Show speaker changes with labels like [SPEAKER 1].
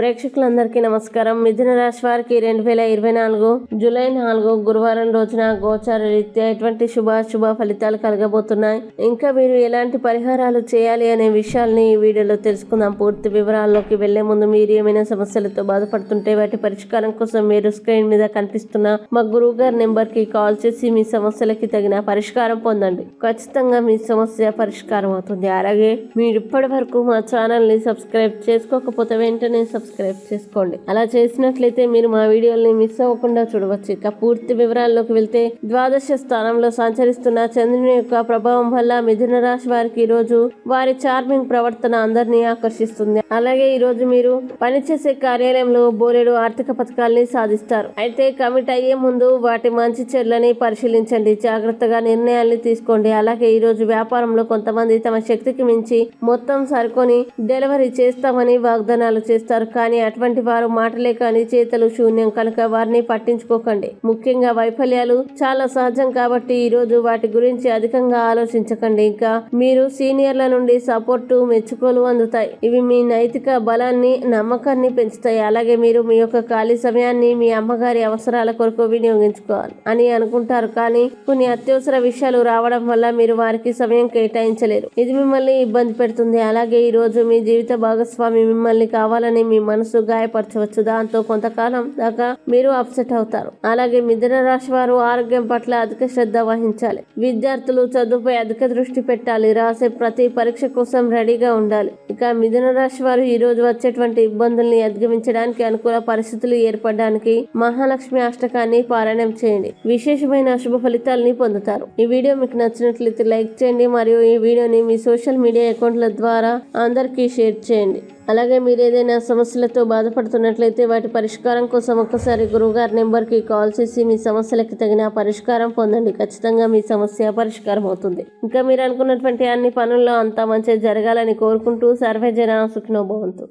[SPEAKER 1] ప్రేక్షకులందరికీ నమస్కారం. మిథున రాశి వారికి రెండు వేల ఇరవై నాలుగు జూలై నాలుగు గురువారం రోజున గోచార రీత్యా ఎటువంటి శుభాశుభ శుభ ఫలితాలు కలగబోతున్నాయి? ఇంకా మీరు ఎలాంటి పరిహారాలు చేయాలి అనే విషయాల్ని ఈ వీడియోలో తెలుసుకుందాం. పూర్తి వివరాల్లోకి వెళ్ళే ముందు మీరు ఏమైనా సమస్యలతో బాధపడుతుంటే వాటి పరిష్కారం కోసం మీరు స్క్రీన్ మీద కనిపిస్తున్న మా గురువు గారి నెంబర్కి కాల్ చేసి మీ సమస్యలకి తగిన పరిష్కారం పొందండి. ఖచ్చితంగా మీ సమస్య పరిష్కారం అవుతుంది. అలాగే మీరు ఇప్పటి వరకు మా ఛానల్ని సబ్స్క్రైబ్ చేసుకోకపోతే వెంటనే సబ్స్క్రైబ్ చేసుకోండి. అలా చేసినట్లయితే మీరు మా వీడియోల్ని మిస్ అవ్వకుండా చూడవచ్చు. ఇక పూర్తి వివరాల్లోకి వెళ్తే ద్వాదశ స్థానంలో సంచరిస్తున్న చంద్రుని యొక్క ప్రభావం వల్ల మిథున రాశి వారికి ఈ రోజు వారి చార్మింగ్ ప్రవర్తన అందరినీ ఆకర్షిస్తుంది. అలాగే ఈరోజు మీరు పనిచేసే కార్యాలయంలో బోలెడు ఆర్థిక పథకాల్ని సాధిస్తారు. అయితే కమిట్ అయ్యే ముందు వాటి మంచి చెడ్లని పరిశీలించండి. జాగ్రత్తగా నిర్ణయాల్ని తీసుకోండి. అలాగే ఈ రోజు వ్యాపారంలో కొంతమంది తమ శక్తికి మించి మొత్తం సరుకొని డెలివరీ చేస్తామని వాగ్దానాలు చేస్తారు. కానీ అటువంటి వారు మాటలే కానీ చేతలు శూన్యం కనుక వారిని పట్టించుకోకండి. ముఖ్యంగా వైఫల్యాలు చాలా సహజం కాబట్టి ఈ రోజు వాటి గురించి అధికంగా ఆలోచించకండి. ఇంకా మీరు సీనియర్ల నుండి సపోర్టు మెచ్చుకోలు అందుతాయి. ఇవి మీ నైతిక బలాన్ని నమ్మకాన్ని పెంచుతాయి. అలాగే మీరు మీ యొక్క ఖాళీ సమయాన్ని మీ అమ్మగారి అవసరాల కొరకు వినియోగించుకోవాలి అని అనుకుంటారు. కానీ కొన్ని అత్యవసర విషయాలు రావడం వల్ల మీరు వారికి సమయం కేటాయించలేరు. ఇది మిమ్మల్ని ఇబ్బంది పెడుతుంది. అలాగే ఈ రోజు మీ జీవిత భాగస్వామి మిమ్మల్ని కావాలని మీ మనసు గాయపరచవచ్చు. దాంతో కొంతకాలం దాకా మీరు అప్సెట్ అవుతారు. అలాగే మిథున రాశి వారు ఆరోగ్యం పట్ల అధిక శ్రద్ధ వహించాలి. విద్యార్థులు చదువుపై అధిక దృష్టి పెట్టాలి. రాసే ప్రతి పరీక్ష కోసం రెడీగా ఉండాలి. ఇక మిథున రాశి వారు ఈ రోజు వచ్చేటువంటి ఇబ్బందుల్ని అధిగమించడానికి అనుకూల పరిస్థితులు ఏర్పడడానికి మహాలక్ష్మి అష్టకాన్ని పారాయణం చేయండి. విశేషమైన శుభ ఫలితాలని పొందుతారు. ఈ వీడియో మీకు నచ్చినట్లయితే లైక్ చేయండి. మరియు ఈ వీడియోని మీ సోషల్ మీడియా అకౌంట్ల ద్వారా అందరికీ షేర్ చేయండి. అలాగే మీరు ఏదైనా సమస్యలతో బాధపడుతున్నట్లయితే వాటి పరిష్కారం కోసం ఒక్కసారి గురువుగారి నెంబర్కి కాల్ చేసి మీ సమస్యలకి తగిన పరిష్కారం పొందండి. ఖచ్చితంగా మీ సమస్య పరిష్కారం అవుతుంది. ఇంకా మీరు అనుకున్నటువంటి అన్ని పనుల్లో అంతా మంచిగా జరగాలని కోరుకుంటూ సర్వే జన సుఖినోభవంతు